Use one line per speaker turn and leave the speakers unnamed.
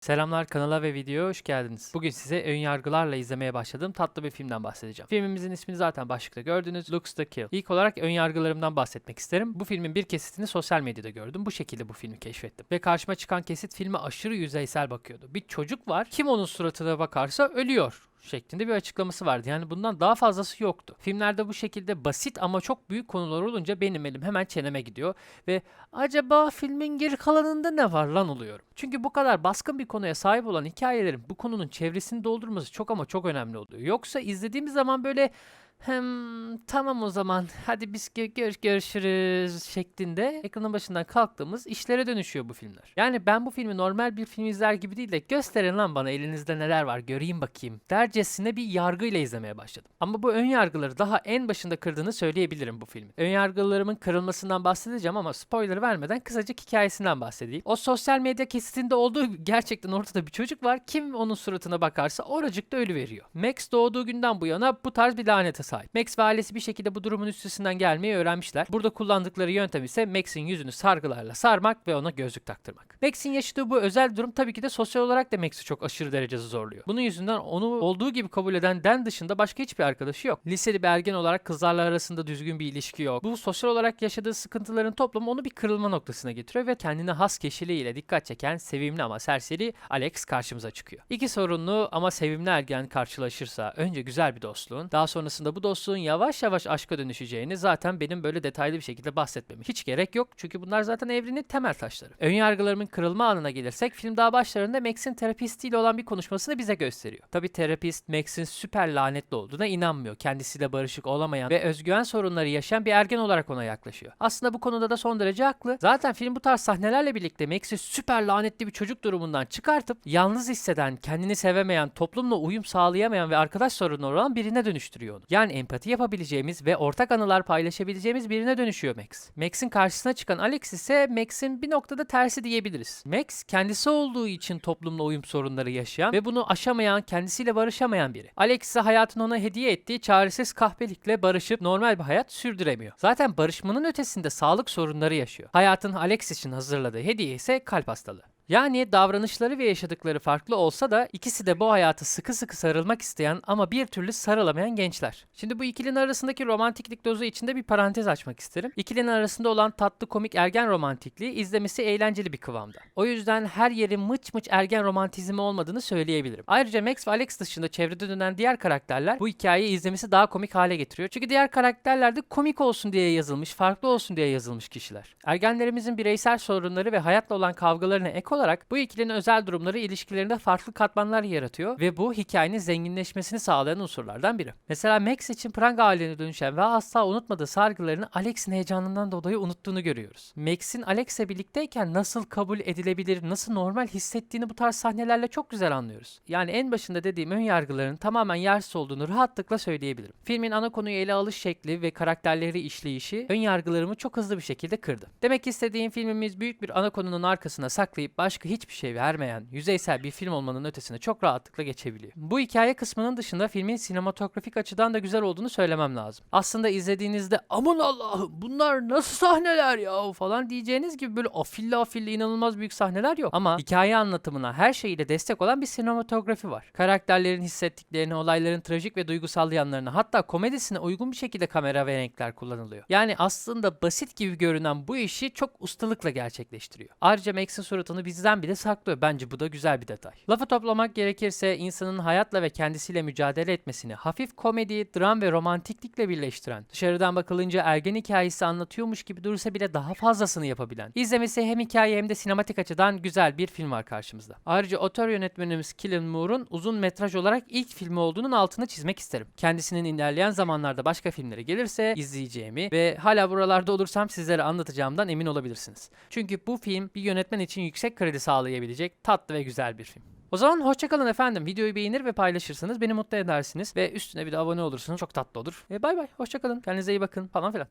Selamlar kanala ve videoya hoş geldiniz. Bugün size ön yargılarla izlemeye başladığım tatlı bir filmden bahsedeceğim. Filmimizin ismini zaten başlıkta gördünüz. Looks to Kill. İlk olarak ön yargılarımdan bahsetmek isterim. Bu filmin bir kesitini sosyal medyada gördüm. Bu şekilde bu filmi keşfettim. Ve karşıma çıkan kesit filme aşırı yüzeysel bakıyordu. Bir çocuk var. Kim onun suratına bakarsa ölüyor şeklinde bir açıklaması vardı. Yani bundan daha fazlası yoktu. Filmlerde bu şekilde basit ama çok büyük konular olunca benim elim hemen çeneme gidiyor ve acaba filmin geri kalanında ne var lan oluyorum. Çünkü bu kadar baskın bir konuya sahip olan hikayelerin bu konunun çevresini doldurması çok ama çok önemli oluyor. Yoksa izlediğimiz zaman böyle hem tamam o zaman hadi biz gö- gör- görüşürüz şeklinde ekranın başından kalktığımız işlere dönüşüyor bu filmler. Yani ben bu filmi normal bir film izler gibi değil de gösterin lan bana elinizde neler var göreyim bakayım dercesine bir yargıyla izlemeye başladım. Ama bu ön yargıları daha en başında kırdığını söyleyebilirim bu filmin. Ön yargılarımın kırılmasından bahsedeceğim ama spoiler vermeden kısacık hikayesinden bahsedeyim. O sosyal medya kesitinde olduğu gerçekten ortada bir çocuk var. Kim onun suratına bakarsa oracıkta ölü veriyor. Max doğduğu günden bu yana bu tarz bir lanete sahip. Max ve ailesi bir şekilde bu durumun üstesinden gelmeyi öğrenmişler. Burada kullandıkları yöntem ise Max'in yüzünü sargılarla sarmak ve ona gözlük taktırmak. Max'in yaşadığı bu özel durum tabii ki de sosyal olarak da Max'i çok aşırı derecede zorluyor. Bunun yüzünden onu olduğu gibi kabul eden Dan dışında başka hiçbir arkadaşı yok. Liseli bir ergen olarak kızlarla arasında düzgün bir ilişki yok. Bu sosyal olarak yaşadığı sıkıntıların toplamı onu bir kırılma noktasına getiriyor ve kendine has kişiliğiyle dikkat çeken sevimli ama serseri Alex karşımıza çıkıyor. İki sorunlu ama sevimli ergen karşılaşırsa önce güzel bir dostluğun, daha sonrasında bu dostluğun yavaş yavaş aşka dönüşeceğini zaten benim böyle detaylı bir şekilde bahsetmeme hiç gerek yok. Çünkü bunlar zaten evrenin temel taşları. Ön yargılarımın kırılma anına gelirsek film daha başlarında Max'in terapistiyle olan bir konuşmasını bize gösteriyor. Tabi terapist Max'in süper lanetli olduğuna inanmıyor. Kendisiyle barışık olamayan ve özgüven sorunları yaşayan bir ergen olarak ona yaklaşıyor. Aslında bu konuda da son derece haklı. Zaten film bu tarz sahnelerle birlikte Max'i süper lanetli bir çocuk durumundan çıkartıp yalnız hisseden, kendini sevemeyen, toplumla uyum sağlayamayan ve arkadaş sorunları olan birine dönüştürüyor onu. Yani empati yapabileceğimiz ve ortak anılar paylaşabileceğimiz birine dönüşüyor Max. Max'in karşısına çıkan Alex ise Max'in bir noktada tersi diyebiliriz. Max kendisi olduğu için toplumla uyum sorunları yaşayan ve bunu aşamayan, kendisiyle barışamayan biri. Alex ise hayatın ona hediye ettiği çaresiz kahpelikle barışıp normal bir hayat sürdüremiyor. Zaten barışmanın ötesinde sağlık sorunları yaşıyor. Hayatın Alex için hazırladığı hediye ise kalp hastalığı. Yani davranışları ve yaşadıkları farklı olsa da ikisi de bu hayata sıkı sıkı sarılmak isteyen ama bir türlü sarılamayan gençler. Şimdi bu ikilinin arasındaki romantiklik dozu içinde bir parantez açmak isterim. İkilinin arasında olan tatlı komik ergen romantikliği izlemesi eğlenceli bir kıvamda. O yüzden her yerin mıç mıç ergen romantizmi olmadığını söyleyebilirim. Ayrıca Max ve Alex dışında çevrede dönen diğer karakterler bu hikayeyi izlemesi daha komik hale getiriyor. Çünkü diğer karakterler de komik olsun diye yazılmış, farklı olsun diye yazılmış kişiler. Ergenlerimizin bireysel sorunları ve hayatla olan kavgalarına ek olarak bu ikilinin özel durumları ilişkilerinde farklı katmanlar yaratıyor ve bu hikayenin zenginleşmesini sağlayan unsurlardan biri. Mesela Max için pranga haline dönüşen ve asla unutmadığı sargılarını Alex'in heyecanından dolayı unuttuğunu görüyoruz. Max'in Alex'le birlikteyken nasıl kabul edilebilir, nasıl normal hissettiğini bu tarz sahnelerle çok güzel anlıyoruz. Yani en başında dediğim ön yargıların tamamen yersiz olduğunu rahatlıkla söyleyebilirim. Filmin ana konuyu ele alış şekli ve karakterleri işleyişi ön yargılarımı çok hızlı bir şekilde kırdı. Demek istediğim filmimiz büyük bir ana konunun arkasına saklayıp başka hiçbir şey vermeyen, yüzeysel bir film olmanın ötesine çok rahatlıkla geçebiliyor. Bu hikaye kısmının dışında filmin sinematografik açıdan da güzel olduğunu söylemem lazım. Aslında izlediğinizde aman Allah'ım bunlar nasıl sahneler ya falan diyeceğiniz gibi böyle afilli afilli inanılmaz büyük sahneler yok. Ama hikaye anlatımına her şeyiyle destek olan bir sinematografi var. Karakterlerin hissettiklerini, olayların trajik ve duygusal yanlarını hatta komedisine uygun bir şekilde kamera ve renkler kullanılıyor. Yani aslında basit gibi görünen bu işi çok ustalıkla gerçekleştiriyor. Ayrıca Max'in suratını bizden bile saklıyor. Bence bu da güzel bir detay. Lafı toplamak gerekirse insanın hayatla ve kendisiyle mücadele etmesini hafif komedi, dram ve romantiklikle birleştiren, dışarıdan bakılınca ergen hikayesi anlatıyormuş gibi dursa bile daha fazlasını yapabilen, izlemesi hem hikaye hem de sinematik açıdan güzel bir film var karşımızda. Ayrıca otör yönetmenimiz Killian Moore'un uzun metraj olarak ilk filmi olduğunun altını çizmek isterim. Kendisinin ilerleyen zamanlarda başka filmlere gelirse izleyeceğimi ve hala buralarda olursam sizlere anlatacağımdan emin olabilirsiniz. Çünkü bu film bir yönetmen için yüksek kredi sağlayabilecek tatlı ve güzel bir film. O zaman hoşçakalın efendim. Videoyu beğenir ve paylaşırsanız beni mutlu edersiniz. Ve üstüne bir de abone olursunuz. Çok tatlı olur. Ve bay bay. Hoşçakalın. Kendinize iyi bakın falan filan.